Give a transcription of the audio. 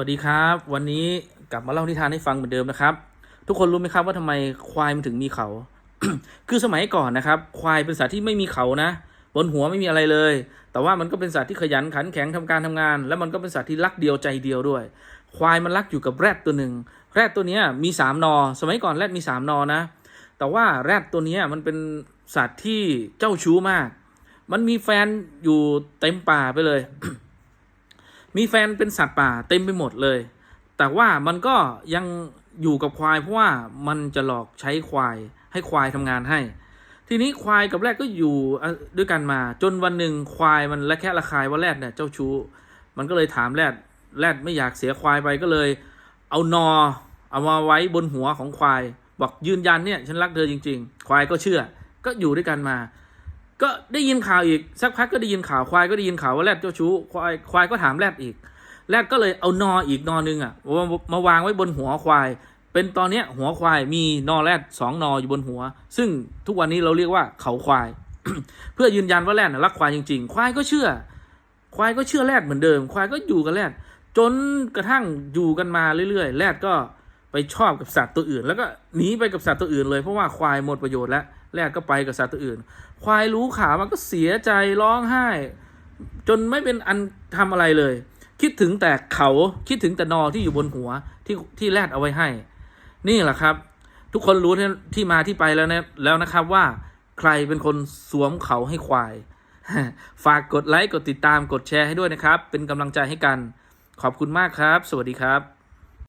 วัสดีครับ วันนี้กลับมาเล่านิทานให้ฟังเหมือนเดิมนะครับ ทุกคนรู้ไหมครับว่าทำไมควายมันถึงมีเขา คือสมัยก่อนนะครับ ควายเป็นสัตว์ที่ไม่มีเขานะ บนหัวไม่มีอะไรเลย แต่ว่ามันก็เป็นสัตว์ที่ขยันขันแข็งทำการทำงาน แล้วมันก็เป็นสัตว์ที่รักเดียวใจเดียวด้วย ควายมันรักอยู่กับแรดตัวหนึ่งแรดตัวนี้มีสามนอ สมัยก่อนแรดมีสามนอนะ แต่ว่าแรดตัวนี้มันเป็นสัตว์ที่เจ้าชู้มาก มันมีแฟนอยู่เต็มป่าไปเลย มีแฟนเป็นสัตว์ป่าเต็มไปหมดเลย แต่ว่ามันก็ยังอยู่กับควายเพราะว่ามันจะหลอกใช้ควายให้ควายทำงานให้ ทีนี้ควายกับแรดก็อยู่ด้วยกันมา จนวันหนึ่งควายมันละแคะระคายว่าแรดเนี่ยเจ้าชู้ มันก็เลยถามแรดแรดไม่อยากเสียควายไปก็เลย เอานอเอามาไว้บนหัวของควาย บอกยืนยันเนี่ยฉันรักเธอจริง ๆ ควายก็เชื่อ ก็อยู่ด้วยกันมา ก็ได้ยินข่าวอีกสักพักก็ได้ยินข่าวควายก็ได้ยินข่าวว่าแรดเจ้าชู้ควายควายก็ถามแรดอีกแรดก็เลยเอานออีกนอนึงอะมามาวางไว้บนหัวควาย เป็นตอนเนี้ยหัวควายมีนอแรดสองนออยู่บนหัว ซึ่งทุกวันนี้เราเรียกว่าเขาควาย เพื่อยืนยันว่าแรดรักควายจริง ๆ ควายก็เชื่อ ควายก็เชื่อแรดเหมือนเดิม ควายก็อยู่กับแรดจนกระทั่งอยู่กันมาเรื่อยๆแรดก็ไปชอบกับสัตว์ตัวอื่น แล้วก็หนีไปกับสัตว์ตัวอื่นเลยเพราะว่าควายหมดประโยชน์แล้ว แรดก็ไปกับสัตว์ตัวอื่น ควายรู้ข่าวมันก็เสียใจร้องไห้ จนไม่เป็นอันทำอะไรเลย คิดถึงแต่เขาคิดถึงแต่นอที่อยู่บนหัวที่ที่แรดเอาไว้ให้ นี่แหละครับ ทุกคนรู้ที่ที่มาที่ไปแล้วนะแล้วนะครับว่าใครเป็นคนสวมเขาให้ควาย ฝากกดไลค์กดติดตามกดแชร์ให้ด้วยนะครับ เป็นกำลังใจให้กัน ขอบคุณมากครับ สวัสดีครับ